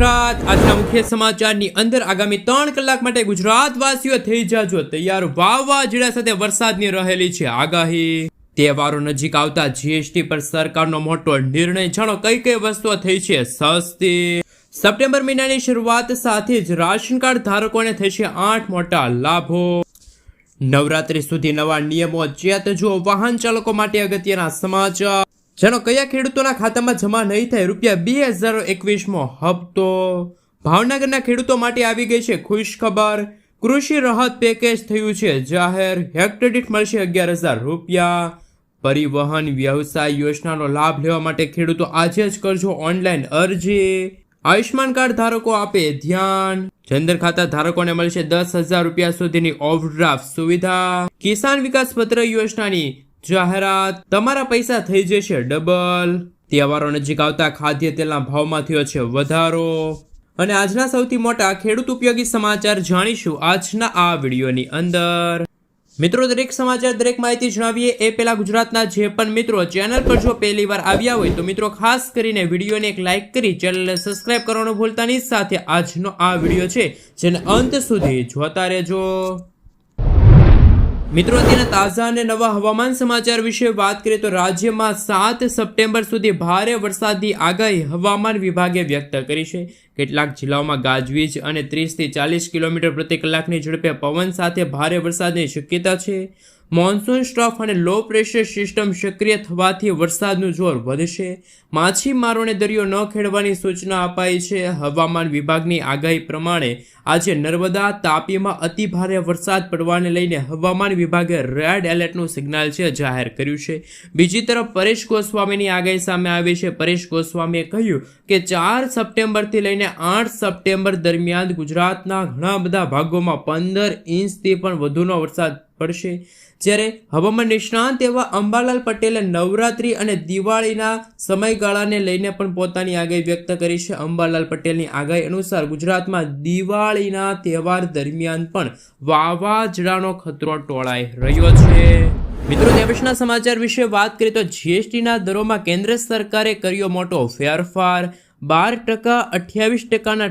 ગુજરાત. આજના મુખ્ય સમાચારની અંદર આગામી ત્રણ કલાક માટે ગુજરાતવાસીઓ થઈ જાજો. તૈયાર વાવાઝોડા સાથે વરસાદની રહેલી છે આગાહી. તહેવારો નજીક આવતા જીએસટી પર સરકારનો મોટો નિર્ણય. જાણો કઈ કઈ વસ્તુઓ થઈ છે સસ્તી? સપ્ટેમ્બર મહિનાની શરૂઆત સાથે જ રાશન કાર્ડ ધારકોને થશે આઠ મોટા લાભો. નવરાત્રી સુધી નવા નિયમો ચેત જુઓ વાહન ચાલકો માટે અગત્યના સમાચાર. જેનો કયા ખેડૂતોના ખાતામાં જમા નહીં થાય, રૂપિયા બે હજાર એકવીસમો હપ્તો. ભાવનગરના ખેડૂતો માટે આવી ગઈ છે ખુશ ખબર કૃષિ રાહત પેકેજ થયું છે. જાહેર હેક્ટર મળશે અગિયાર હજાર રૂપિયા. પરિવહન વ્યવસાય યોજનાનો લાભ લેવા માટે ખેડૂતો આજે જ કરજો ઓનલાઈન અરજી. આયુષ્માન કાર્ડ ધારકો આપે ધ્યાન. જનધન ખાતા ધારકોને મળશે દસ હજાર રૂપિયા સુધીની ઓવરડ્રાફ્ટ સુવિધા. કિસાન વિકાસ પત્ર યોજનાની જાહેરાત. તમારા પૈસા થઈ જશે ડબલ. તહેવારો નજીક આવતા ખાદ્ય તેલના ભાવમાં થયો છે વધારો. અને આજના સૌથી મોટા ખેડૂત ઉપયોગી સમાચાર જાણીશું આજના આ વિડીયોની અંદર. મિત્રો, દરેક સમાચાર, દરેક માહિતી જણાવીએ એ પહેલા ગુજરાતના જે પણ મિત્રો ચેનલ પર જો પહેલી વાર આવ્યા હોય તો મિત્રો, ખાસ કરીને વિડીયોને એક લાઇક કરી ચેનલને સબસ્ક્રાઇબ કરવાનું ભૂલતાની સાથે આજનો આ વીડિયો છે, જેને અંત સુધી જોતા રહેજો. મિત્રો અત્યારના તાજા અને નવા હવામાન સમાચાર વિશે વાત કરીએ તો રાજ્યમાં સાત સપ્ટેમ્બર સુધી ભારે વરસાદની આગાહી હવામાન વિભાગે વ્યક્ત કરી છે. કેટલાક જિલ્લાઓમાં ગાજવીજ અને ત્રીસથી ચાલીસ કિલોમીટર પ્રતિ કલાકની ઝડપે પવન સાથે ભારે વરસાદની શક્યતા છે. મોન્સૂન સ્ટ્રફ અને લો પ્રેશર સિસ્ટમ સક્રિય થવાથી વરસાદનું જોર વધશે. માછીમારોને દરિયો ન ખેડવાની સૂચના અપાઈ છે. હવામાન વિભાગની આગાહી પ્રમાણે આજે નર્મદા તાપીમાં અતિભારે વરસાદ પડવાને લઈને હવામાન વિભાગે રેડ એલર્ટનું સિગ્નલ છે જાહેર કર્યું છે. બીજી તરફ પરેશ ગોસ્વામીની આગાહી સામે આવી છે. પરેશ ગોસ્વામીએ કહ્યું કે ચાર સપ્ટેમ્બરથી લઈને આઠ સપ્ટેમ્બર દરમિયાન ગુજરાતના ઘણા બધા ભાગોમાં પંદર ઇંચથી પણ વધુનો વરસાદ પડશે. જ્યારે હવામાન નિષ્ણાંત એવા અંબાલાલ પટેલે નવરાત્રી અને દિવાળીના સમયગાળાને લઈને પણ પોતાની આગાહી વ્યક્ત કરી છે. અંબાલાલ પટેલની આગાહી અનુસાર ગુજરાતમાં દિવાળીના તહેવાર દરમિયાન પણ વાવાઝોડાનો ખતરો ટોળાઈ રહ્યો છે. મિત્રો દેવેશના સમાચાર વિશે વાત કરીએ તો જીએસટીના દરોમાં કેન્દ્ર સરકારે કર્યો મોટો ફેરફાર. બાર ટકા અઠ્યાવીસ ટકાના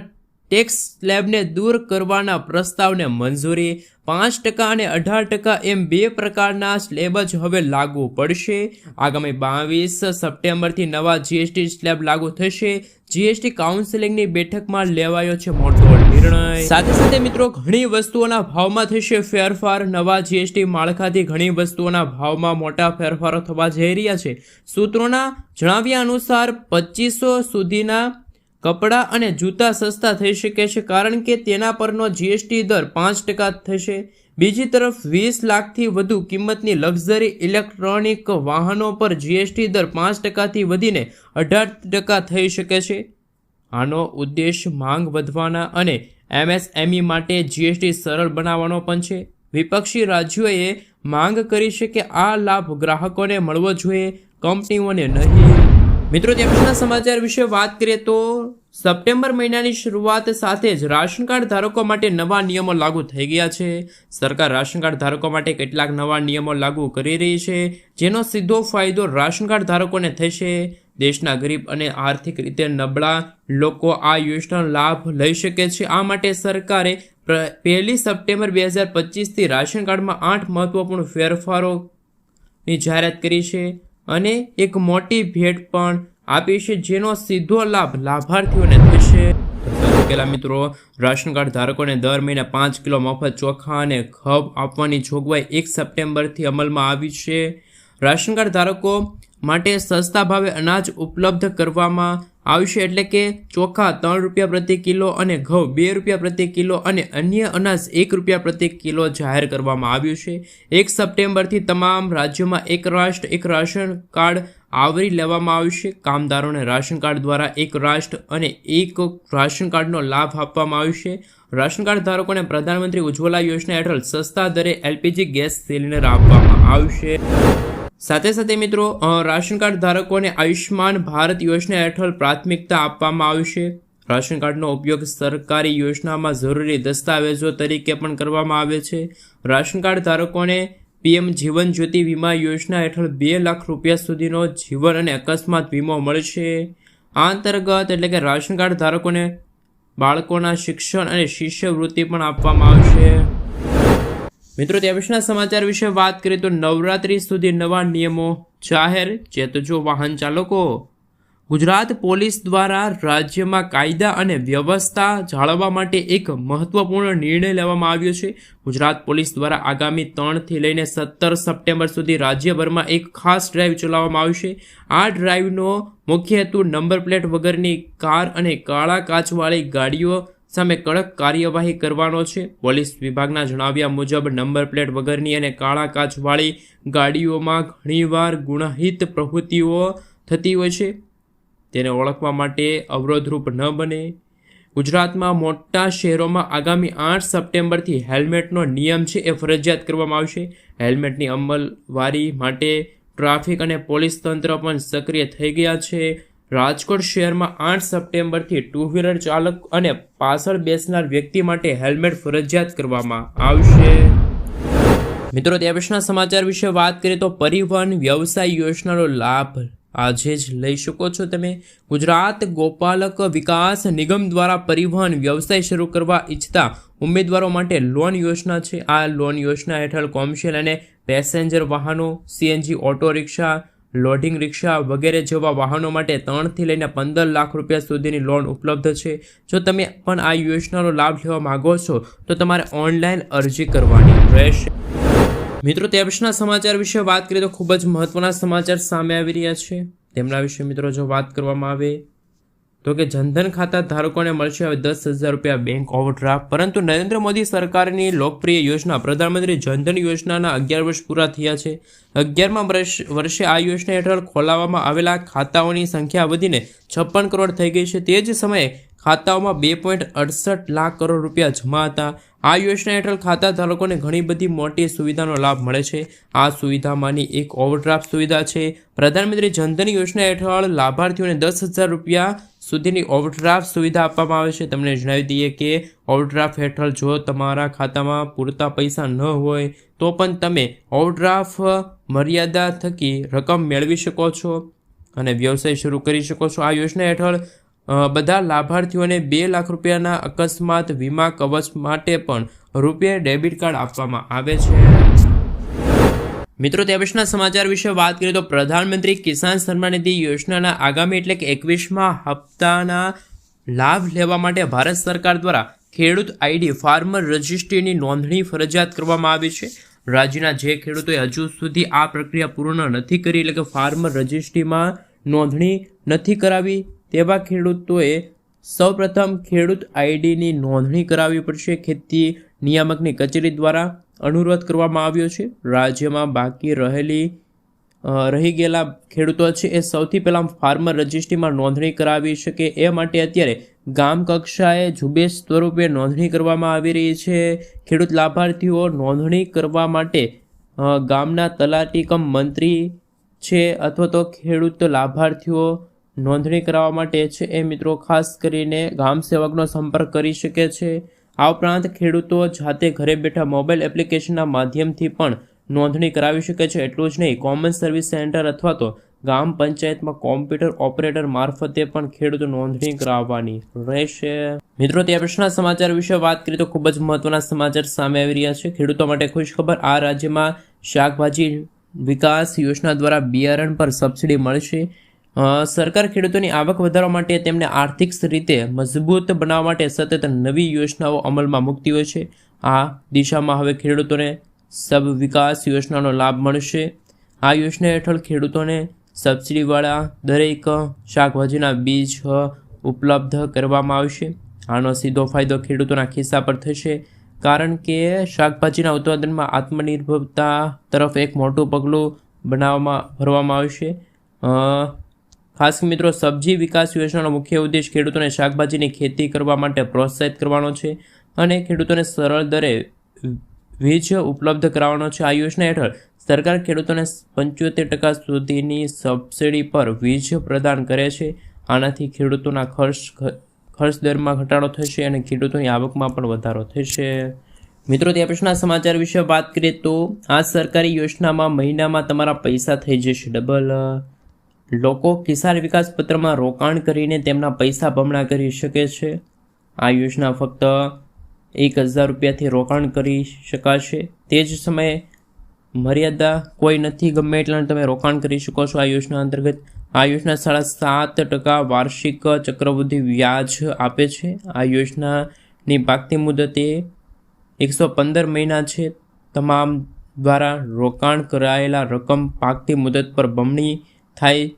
ટેક્સ સ્લેબને દૂર કરવાના પ્રસ્તાવને મંજૂરી, પાંચ ટકા અને અઢાર ટકા એમ બે પ્રકારના સ્લેબ જ હવે લાગુ પડશે. આગામી બાવીસ સપ્ટેમ્બરથી નવા જીએસટી સ્લેબ લાગુ થશે. જીએસટી કાઉન્સિલિંગની બેઠકમાં લેવાયો છે મોટો નિર્ણય. સાથે સાથે મિત્રો, ઘણી વસ્તુઓના ભાવમાં થશે ફેરફાર. નવા જીએસટી માળખાથી ઘણી વસ્તુઓના ભાવમાં મોટા ફેરફારો થવા જઈ રહ્યા છે. સૂત્રોના જણાવ્યા અનુસાર પચીસો સુધીના કપડાં અને જૂતા સસ્તા થઈ શકે છે કારણ કે તેના પરનો જીએસટી દર પાંચ ટકા થશે. બીજી તરફ વીસ લાખથી વધુ કિંમતની લક્ઝરી ઇલેક્ટ્રોનિક વાહનો પર જીએસટી દર પાંચ ટકાથી વધીને અઢાર ટકા થઈ શકે છે. આનો ઉદ્દેશ માંગ વધવાના અને એમએસએમઈ માટે જીએસટી સરળ બનાવવાનો પણ છે. વિપક્ષી રાજ્યોએ માંગ કરી છે કે આ લાભ ગ્રાહકોને મળવો જોઈએ, કંપનીઓને નહીં. મિત્રો તેમના સમાચાર વિશે વાત કરીએ તો સપ્ટેમ્બર મહિનાની શરૂઆત સાથે જ રાશન કાર્ડ ધારકો માટે નવા નિયમો લાગુ થઈ ગયા છે. સરકાર રાશન કાર્ડ ધારકો માટે કેટલાક નવા નિયમો લાગુ કરી રહી છે, જેનો સીધો ફાયદો રાશન કાર્ડ ધારકોને થશે. દેશના ગરીબ અને આર્થિક રીતે નબળા લોકો આ યોજનાનો લાભ લઈ શકે છે. આ માટે સરકારે પહેલી સપ્ટેમ્બર બે હજાર પચીસથી રાશન કાર્ડમાં આઠ મહત્વપૂર્ણ ફેરફારોની જાહેરાત કરી છે. અને એક મોટી ભેટ પણ આપી છે, જેનો સીધો લાભ લાભાર્થીઓને થશે. પેલા મિત્રો, રાશન કાર્ડ ધારકોને દર મહિને પાંચ કિલો મફત ચોખા અને ખબ આપવાની જોગવાઈ એક સપ્ટેમ્બરથી અમલમાં આવી છે. રાશન કાર્ડ ધારકો માટે સસ્તા ભાવે અનાજ ઉપલબ્ધ કરવામાં આવશે એટલે કે ચોખા ત્રણ રૂપિયા પ્રતિ કિલો અને ઘઉં બે રૂપિયા પ્રતિ કિલો અને અન્ય અનાજ એક રૂપિયા પ્રતિ કિલો જાહેર કરવામાં આવ્યું છે. એક સપ્ટેમ્બરથી તમામ રાજ્યોમાં એક રાષ્ટ્ર, એક રાશન કાર્ડ આવરી લેવામાં આવશે કામદારોને રાશન કાર્ડ દ્વારા એક રાષ્ટ્ર અને એક રાશન કાર્ડનો લાભ આપવામાં આવશે રાશન કાર્ડ ધારકોને પ્રધાનમંત્રી ઉજ્જવલા યોજના હેઠળ સસ્તા દરે એલપીજી ગેસ સિલિન્ડર આપવામાં આવશે સાથે સાથે મિત્રો રાશન કાર્ડ ધારકોને આયુષ્યમાન ભારત યોજના હેઠળ પ્રાથમિકતા આપવામાં આવશે રાશન કાર્ડનો ઉપયોગ સરકારી યોજનામાં જરૂરી દસ્તાવેજો તરીકે પણ કરવામાં આવે છે. રાશન કાર્ડ ધારકોને પીએમ જીવન જ્યોતિ વીમા યોજના હેઠળ બે લાખ રૂપિયા સુધીનો જીવન અને અકસ્માત વીમો મળશે. આ અંતર્ગત એટલે કે રાશન કાર્ડ ધારકોને બાળકોના શિક્ષણ અને શિષ્યવૃત્તિ પણ આપવામાં આવશે. મિત્રો ત્યાં સમાચાર વિશે વાત કરીએ તો નવરાત્રી સુધી નવા નિયમો જાહેર. ચેતજો વાહન ચાલકો. ગુજરાત પોલીસ દ્વારા રાજ્યમાં કાયદા અને વ્યવસ્થા જાળવવા માટે એક મહત્વપૂર્ણ નિર્ણય લેવામાં આવ્યો છે. ગુજરાત પોલીસ દ્વારા આગામી ત્રણથી લઈને સત્તર સપ્ટેમ્બર સુધી રાજ્યભરમાં એક ખાસ ડ્રાઈવ ચલાવવામાં આવશે આ ડ્રાઈવનો મુખ્ય હેતુ નંબર પ્લેટ વગરની કાર અને કાળા કાચવાળી ગાડીઓ સામે કડક કાર્યવાહી કરવાનો છે. પોલીસ વિભાગના જણાવ્યા મુજબ નંબર પ્લેટ વગરની અને કાળા કાચવાળી ગાડીઓમાં ઘણીવાર ગુણહિત પ્રવૃત્તિઓ થતી હોય છે. તેને ઓળખવા માટે અવરોધરૂપ ન બને. ગુજરાતમાં મોટા શહેરોમાં આગામી આઠ સપ્ટેમ્બરથી હેલ્મેટનો નિયમ છે એ ફરજિયાત કરવામાં આવશે. હેલ્મેટની અમલવારી માટે ટ્રાફિક અને પોલીસ તંત્ર પણ સક્રિય થઈ ગયા છે. રાજકોટ શહેરમાં આઠ સપ્ટેમ્બરથી ટુ વ્હીલર ચાલક અને પાછળ બેસનાર વ્યક્તિ માટે હેલ્મેટ ફરજિયાત કરવામાં આવશે. મિત્રો પછીના સમાચાર વિશે વાત કરીએ તો પરિવહન વ્યવસાય યોજનાનો લાભ આજે જ લઈ શકો છો તમે. ગુજરાત ગોપાલક વિકાસ નિગમ દ્વારા પરિવહન વ્યવસાય શરૂ કરવા ઈચ્છતા ઉમેદવારો માટે લોન યોજના છે. આ લોન યોજના હેઠળ કોમર્શિયલ અને પેસેન્જર વાહનો, CNG auto rickshaw loading rickshaw વગેરે જેવા વાહનો માટે ત્રણથી લઈને પંદર લાખ રૂપિયા સુધીની લોન ઉપલબ્ધ છે. જો તમે પણ આ યોજનાનો લાભ લેવા માગો છો, તો તમારે ઓનલાઈન અરજી કરવાની રહેશે. મિત્રો તેપ્સના સમાચાર વિશે વાત કરીએ તો ખૂબ જ મહત્વના સમાચાર સામે આવી રહ્યા છે. તેમના વિશે મિત્રો, જો વાત કરવામાં આવે તો કે જનધન ખાતા ધારકોને મળશે હવે દસ હજાર રૂપિયા બેંક ઓવરડ્રાફ્ટ પરંતુ નરેન્દ્ર મોદી સરકારની લોકપ્રિય યોજના પ્રધાનમંત્રી જનધન યોજનાના અગિયાર વર્ષ પૂરા થયા છે. અગિયારમાં વર્ષ આ યોજના હેઠળ ખોલાવવામાં આવેલા ખાતાઓની સંખ્યા વધીને છપ્પન કરોડ થઈ ગઈ છે. તે જ સમયે ખાતાઓમાં બે પોઈન્ટ અડસઠ લાખ કરોડ રૂપિયા જમા હતા. આ યોજના હેઠળ ખાતા ધારકોને ઘણી બધી મોટી સુવિધાનો લાભ મળે છે. આ સુવિધામાંની એક ઓવરડ્રાફ્ટ સુવિધા છે. પ્રધાનમંત્રી જનધન યોજના હેઠળ લાભાર્થીઓને દસ હજાર રૂપિયા સુધીની ઓવરડ્રાફ્ટ સુવિધા આપવામાં આવે છે. તમને જણાવી દઈએ કે ઓવરડ્રાફ્ટ હેઠળ જો તમારા ખાતામાં પૂરતા પૈસા ન હોય, તો પણ તમે ઓવરડ્રાફ્ટ મર્યાદા થકી રકમ મેળવી શકો છો અને વ્યવસાય શરૂ કરી શકો છો. આ યોજના હેઠળ બધા લાભાર્થીઓને બે લાખ રૂપિયાના અકસ્માત વીમા કવચ માટે પણ રૂપિયા ડેબિટ કાર્ડ આપવામાં આવે છે. મિત્રો, તે સમાચાર વિશે વાત કરીએ તો પ્રધાનમંત્રી કિસાન સન્માન નિધિ યોજનાના આગામી એટલે કે એકવીસમાં હપ્તાના લાભ લેવા માટે ભારત સરકાર દ્વારા ખેડૂત આઈડી ફાર્મર રજિસ્ટ્રીની નોંધણી ફરજિયાત કરવામાં આવી છે. રાજ્યના જે ખેડૂતોએ હજુ સુધી આ પ્રક્રિયા પૂર્ણ નથી કરી એટલે કે ફાર્મર રજિસ્ટ્રીમાં નોંધણી નથી કરાવી, તેવા ખેડૂતોએ સૌપ્રથમ ખેડૂત આઈડીની નોંધણી કરાવવી પડશે. ખેતી નિયામકની કચેરી દ્વારા અનુરોધ કરવામાં આવ્યો છે. રાજ્યમાં બાકી રહેલી રહી ગયેલા ખેડૂતો છે એ સૌથી પહેલાં ફાર્મર રજિસ્ટ્રીમાં નોંધણી કરાવી શકે એ માટે અત્યારે ગામ કક્ષાએ ઝુંબેશ સ્વરૂપે નોંધણી કરવામાં આવી રહી છે. ખેડૂત લાભાર્થીઓ નોંધણી કરવા માટે ગામના તલાટી કમ મંત્રી છે અથવા તો ખેડૂત લાભાર્થીઓ નોંધણી કરાવવા માટે છે એ મિત્રો ખાસ કરીને ગામ સેવકનો સંપર્ક કરી શકે છે. આ ઉપરાંત ખેડૂતો જાતે ઘરે બેઠા મોબાઈલ એપ્લિકેશનના માધ્યમથી પણ નોંધણી કરાવી શકે છે. એટલું જ નહીં, કોમન સર્વિસ સેન્ટર અથવા તો ગામ પંચાયતમાં કોમ્પ્યુટર ઓપરેટર મારફતે પણ ખેડૂતો નોંધણી કરાવવાની રહેશે. મિત્રો, તે પ્રશ્નના સમાચાર વિશે વાત કરીએ તો ખૂબ જ મહત્વના સમાચાર સામે આવી રહ્યા છે. ખેડૂતો માટે ખુશ ખબર, આ રાજ્યમાં શાકભાજી વિકાસ યોજના દ્વારા બિયારણ પર સબસિડી મળશે. સરકાર ખેડૂતોની આવક વધારવા માટે તેમને આર્થિક રીતે મજબૂત બનાવવા માટે સતત નવી યોજનાઓ અમલમાં મૂકતી હોય છે. આ દિશામાં હવે ખેડૂતોને સબ વિકાસ યોજનાનો લાભ મળશે. આ યોજના હેઠળ ખેડૂતોને સબસિડીવાળા દરેક શાકભાજીના બીજ ઉપલબ્ધ કરવામાં આવશે. આનો સીધો ફાયદો ખેડૂતોના ખિસ્સા પર થશે, કારણ કે શાકભાજીના ઉત્પાદનમાં આત્મનિર્ભરતા તરફ એક મોટું પગલું બનાવવામાં, ભરવામાં આવશે. ખાસ મિત્રો, સબ્જી વિકાસ યોજનાનો મુખ્ય ઉદ્દેશ ખેડૂતોને શાકભાજીની ખેતી કરવા માટે પ્રોત્સાહિત કરવાનો છે અને ખેડૂતોને સરળ દરે વીજ ઉપલબ્ધ કરાવવાનો છે. આ યોજના હેઠળ સરકાર ખેડૂતોને પંચોતેર ટકા સુધીની સબસિડી પર વીજ પ્રદાન કરે છે. આનાથી ખેડૂતોના ખર્ચ ખર્ચ દરમાં ઘટાડો થશે અને ખેડૂતોની આવકમાં પણ વધારો થશે. મિત્રો ત્યાં પછીના સમાચાર વિશે વાત કરીએ તો આ સરકારી યોજનામાં મહિનામાં તમારા પૈસા થઈ જશે ડબલ. લોકો કિસાન વિકાસ પત્રમાં રોકાણ કરીને તેમના પૈસા બમણા કરી શકે છે. આ યોજના ફક્ત એક હજાર રૂપિયાથી રોકાણ કરી શકાશે. તે જ સમયે મર્યાદા કોઈ નથી, ગમે એટલા તમે રોકાણ કરી શકો છો આ યોજના અંતર્ગત. આ યોજના સાડા સાત ટકા વાર્ષિક ચક્રવૃદ્ધિ વ્યાજ આપે છે. આ યોજનાની પાકતી મુદત એકસો પંદર મહિના છે. તમામ દ્વારા રોકાણ કરાયેલા રકમ પાકતી મુદત પર બમણી થાય.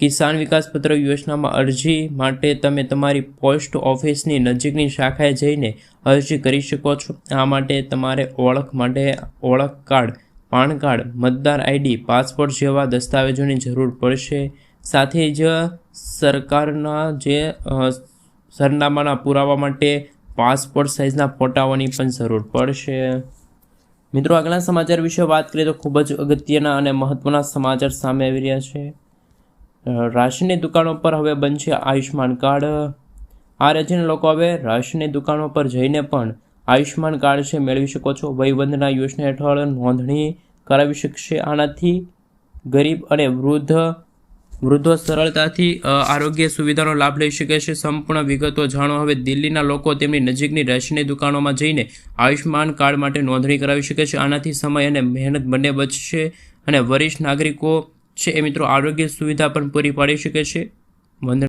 કિસાન વિકાસ પત્ર યોજનામાં અરજી માટે તમે તમારી પોસ્ટ ઓફિસની નજીકની શાખાએ જઈને અરજી કરી શકો છો. આ માટે તમારે ઓળખ માટે ઓળખ કાર્ડ, પાન કાર્ડ, મતદાર આઈડી, પાસપોર્ટ જેવા દસ્તાવેજોની જરૂર પડશે. સાથે જ સરકારના જે સરનામાના પુરાવા માટે પાસપોર્ટ સાઇઝના ફોટાઓની પણ જરૂર પડશે. મિત્રો આગલા સમાચાર વિશે વાત કરીએ તો ખૂબ જ અગત્યના અને મહત્વના સમાચાર સામે આવી રહ્યા છે. રાશનની દુકાનો પર હવે બનશે આયુષ્માન કાર્ડ. આ રાજ્યના લોકો હવે રાશનની દુકાનો પર જઈને પણ આયુષ્માન કાર્ડ છે મેળવી શકો છો. વયવંદના યોજના હેઠળ નોંધણી કરાવી શકશે આનાથી ગરીબ અને વૃદ્ધ વૃદ્ધો સરળતાથી આરોગ્ય સુવિધાનો લાભ લઈ શકે છે. સંપૂર્ણ વિગતો જાણો. હવે દિલ્હીના લોકો તેમની નજીકની રેશનની દુકાનોમાં જઈને આયુષ્યમાન કાર્ડ માટે નોંધણી કરાવી શકે છે. આનાથી સમય અને મહેનત બંને બચશે અને વરિષ્ઠ નાગરિકો છે એ મિત્રો આરોગ્ય સુવિધા પણ પૂરી પાડી શકે છે.